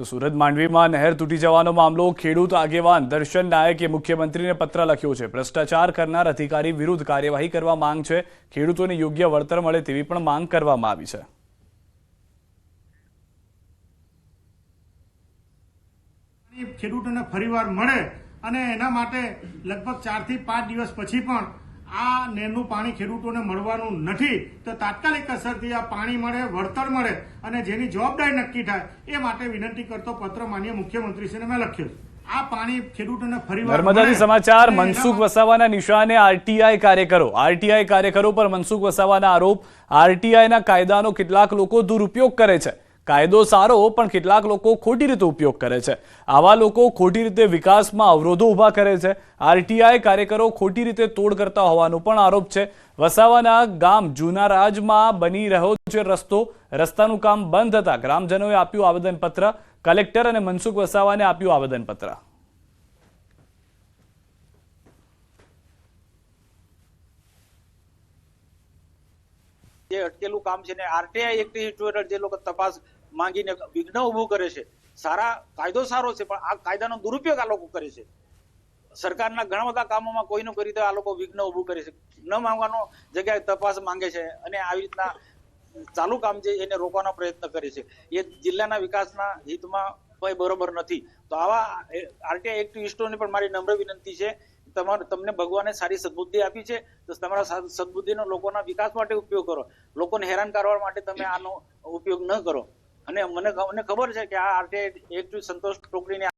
તો સુરત માંડવીમાં નહેર તૂટી જવાનો મામલો, ખેડૂત આગેવાન દર્શન નાયકે મુખ્યમંત્રીને પત્ર લખ્યો છે. ભ્રષ્ટાચાર કરનાર અધિકારી વિરુદ્ધ કાર્યવાહી કરવા માંગ છે. ખેડૂતોને યોગ્ય વળતર મળે તેવી પણ માંગ કરવામાં આવી છે. ખેડૂતોને ફરીવાર મળે અને એના માટે લગભગ ચારથી પાંચ દિવસ પછી પણ આ નહેરનું પાણી ખેડૂતોને મળવાનું નથી. તો તાત્કાલિક અસરથી આ પાણી મળે વળતર મળે અને જેની જવાબદારી નક્કી થાય એ માટે વિનંતી કરતો પત્ર માન્ય મુખ્યમંત્રીશ્રીને મેં લખ્યો છે. આ પાણી ખેડૂતોને ફરીવાર નર્મદાથી સમાચાર મનસુખ વસાવાના નિશાને આરટીઆઈ કાર્યકરો. આરટીઆઈ કાર્યકરો પર મનસુખ વસાવાના આરોપ. આરટીઆઈના કાયદાનો કેટલાક લોકો દુરુપયોગ કરે છે. કાયદો સારો, પણ કેટલાક લોકો ખોટી રીતે ઉપયોગ કરે છે. આવા લોકો ખોટી રીતે વિકાસમાં અવરોધો ઊભા કરે છે. આરટીઆઈ કાર્યકરો ખોટી રીતે તોડ કરતા હોવાનો પણ આરોપ છે. વસાવાના ગામ જૂના રાજમાં બની રહ્યો છે રસ્તો. રસ્તાનું કામ બંધ હતા. ગ્રામજનોએ આપ્યું આવેદનપત્ર. કલેક્ટર અને મનસુખ વસાવાને આપ્યું આવેદનપત્ર. જે અટકેલું કામ છે ને, આરટીઆઈ એક્ટ જે લોકો તપાસ માંગીને વિઘ્ન ઉભું કરે છે. સારા કાયદો સારો છે, પણ આ કાયદાનો દુરુપયોગ આ લોકો કરે છે. સરકારના ઘણા બધા કામોમાં કોઈનું કરી તો આ લોકો વિઘ્ન ઉભું કરે છે. ન માંગવાનો જગ્યાએ તપાસ માંગે છે અને આવી રીતના ચાલુ કામ છે એને રોકવાનો પ્રયત્ન કરે છે. એ જિલ્લાના વિકાસના હિતમાં કોઈ બરોબર નથી. તો આવા આરટીઆઈ એક્ટિવિસ્ટોને પણ મારી નમ્ર વિનંતી છે. તમારે, તમને ભગવાને સારી સદબુદ્ધિ આપી છે. તો તમારા સદ- સદબુદ્ધિનો લોકોના વિકાસ માટે ઉપયોગ કરો. લોકોને હેરાન કરવા માટે તમે આનો ઉપયોગ ન કરો. અને મને મને ખબર છે કે આ આરટીઆઈ એક સંતોષ ટોકરીને